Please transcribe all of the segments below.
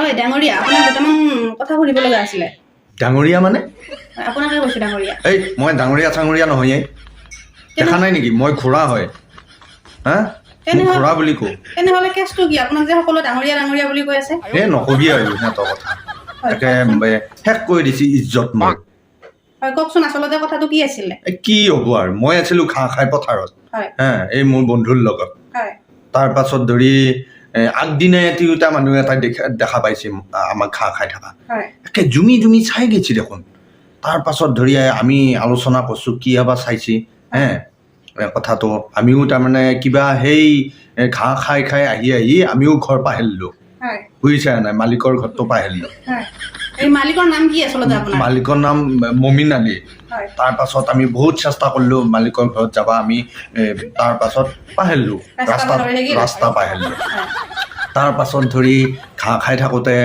হয় ডাঙৰীয়া। আপোনাক দুটামান কথা সুধিব লগা আছিলে। ডাঙৰীয়া মানে? আপোনাকে কৈছোঁ ডাঙৰীয়া। এই মই ডাঙৰীয়া চাঙৰীয়া নহয়ে দেখা নাই নেকি? মই ঘোঁৰা হয়। হা? ঘোঁৰা বুলি কওঁ। তেনেহ'লে কেছটো কি? আপোনাক যে সকলো ডাঙৰীয়া ডাঙৰীয়া বুলি কৈ আছে। এই নকবি আৰু সিহঁতৰ কথা। তাকে এ, শেষ কৰি দিছে ইজ্জত মোৰ। হয় কওকচোন আচলতে কথাটো কি আছিলে? কি হ'ব আৰু? মই আছিলোঁ ঘাঁহ খাই পথাৰত। হা এই মোৰ বন্ধুৰ লগত। তাৰ পাছত ধৰি এ, আগদিনাই তিৰোতা মানুহ এটা দেখা দেখা পাইছে আমাক ঘাঁহ খাই থকা। একে জুমি জুমি চাই গৈছে দেখোন। তাৰ পাছত ধৰি আমি আলোচনা কৰিছোঁ কি এবাৰ চাইছে হে? কথাটো আমিও তাৰমানে কিবা সেই ঘাঁহ খাই খাই আহি আহি আমিও ঘৰ পাহেলিলোঁ হয়। বুজিছা নাই? মালিকৰ ঘৰটো এই মালিকৰ নাম কি আচলতে আপোনাৰ? মালিকৰ নাম মমিন আলী। হয়। তাৰ পাছত আমি বহুত চেষ্টা কৰিলোঁ মালিকৰ ঘৰত যাবা আমি এ, তাৰ পাছত পাহেলিলোঁ ৰাস্তা ৰাস্তা পাৰ হৈ থাকিল? ৰাস্তা পাহেলিলোঁ হয়। তাৰ পাছত ধৰি ঘাঁহ খাই থাকোঁতে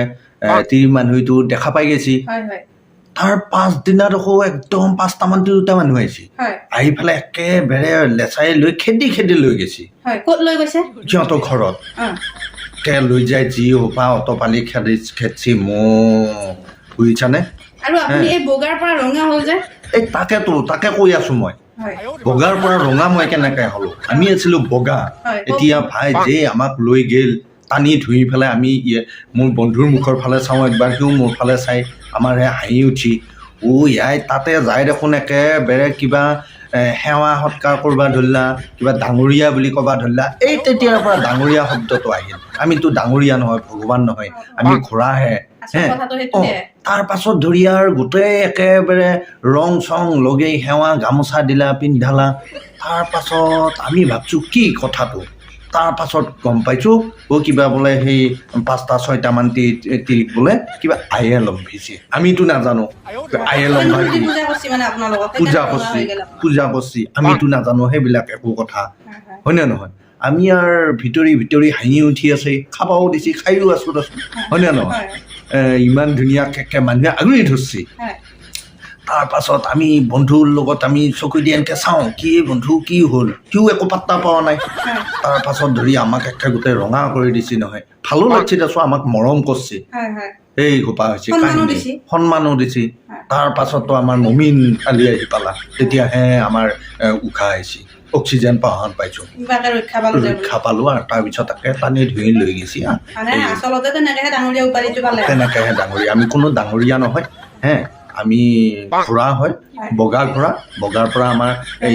অ। মানুহটো দেখা পাই গৈছি। তাৰ পাছদিনা দেখো একদম পাঁচটামান তিৰোতা মানুহ আহিছে। আহি পেলাই একেবাৰে লেচাই লৈ খেদি খেদি লৈ গৈছে। ক'ত লৈ গৈছে? সিহঁতৰ ঘৰত। কে লৈ যায় যি সোপা অট পালি খেদি খেদছি মোক বুজিছানে? এই বগাৰ পৰা ৰঙা হ'ল যে? এই তাকেতো তাকে কৈ আছো মই। বগাৰ পৰা ৰঙা মই কেনেকে হ'লো? আমি আছিলো বগা। হয়। এতিয়া ভাই যে আমাক লৈ গেল টানি ধুই পেলাই আমি ইয়ে- মোৰ বন্ধুৰ মুখৰ ফালে চাওঁ একবাৰ সিও মোৰ ফালে চাই আমাৰ হাঁহি উঠি। ও ইয়াই তাতে যাই দেখোন একেবাৰে কিবা সেৱা সৎকাৰ কৰিব ধৰিলা কিবা ডাঙৰীয়া বুলি ক'বা ধৰিলা এই তেতিয়াৰ পৰা ডাঙৰীয়া শব্দটো আহিল আমিতো ডাঙৰীয়া নহয় ভগৱান নহয় আমি ঘোঁৰাহে হে কথাটো অ, তাৰ পাছত ধৰি আৰু গোটেই একেবাৰে ৰং চং লগাই সেৱা গামোচা দিলা পিন্ধালা। তাৰ পাছত আমি ভাবছোঁ কি কথাটো? তাৰ পাছত গম পাইছোঁ অ কিবা বোলে সেই পাঁচটা ছয়টামান তিৰিক বোলে কিবা আয়ে লম্ভিছে আমিতো নাজানো। আয়ে লম্ভা মূৰ্তি কি? পূজা কৰিছে মানে পূজা কৰছি আমিতো নাজানো সেইবিলাক একো কথা। হয়, হয়। হয়নে নহয়? আমি আৰু ভিতৰি ভিতৰি হাঁহি উঠি আছে খাবাও দিছে খায়ো আছোঁ দেচোন হয়নে নহয়? ইমান ধুনীয়াকৈ মানুহে আগুৰি ধৰছি। হয়। তাৰ পাছত আমি বন্ধুৰ লগত আমি চকু দি এনেকৈ চাওঁ কি বন্ধু কি হ'ল সিও একো পাত্তা পোৱা নাই হয়, তাৰ ধৰি আমাক একে গোটেই ৰঙা কৰি দিছে নহয় ভালো লাগছে দেচোন আমাক মৰম কৰছে। এই সোপা হৈছে কাহিনী দিছে। সন্মানো দিছে হয়। আমাৰ মমিন আলি আহি পালা তেতিয়াহে আমাৰ উশাহ আহিছে অক্সিজেন পাহান পাইছোঁ ৰক্ষা পালো আৰু তাৰপিছত তাকে টানি ধুই লৈ গৈছে। মানে। তেনেকেহে ডাঙৰীয়া আমি কোনো ডাঙৰীয়া নহয় হে আমি ঘোঁৰা হয়। বগা ঘোঁৰা বগাৰ পৰা আমাৰ এই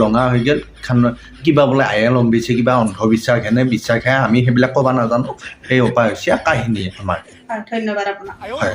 ৰঙা হৈ গ'ল। খান কিবা বোলে আয়ে অম্বিছে কিবা অন্ধবিশ্বাস হেনে বিশ্বাসহে আমি সেইবিলাক ক'ব নাজানো। সেই উপায় হৈছে কাহিনী আমাৰ। ধন্যবাদ আপোনাক। হয়।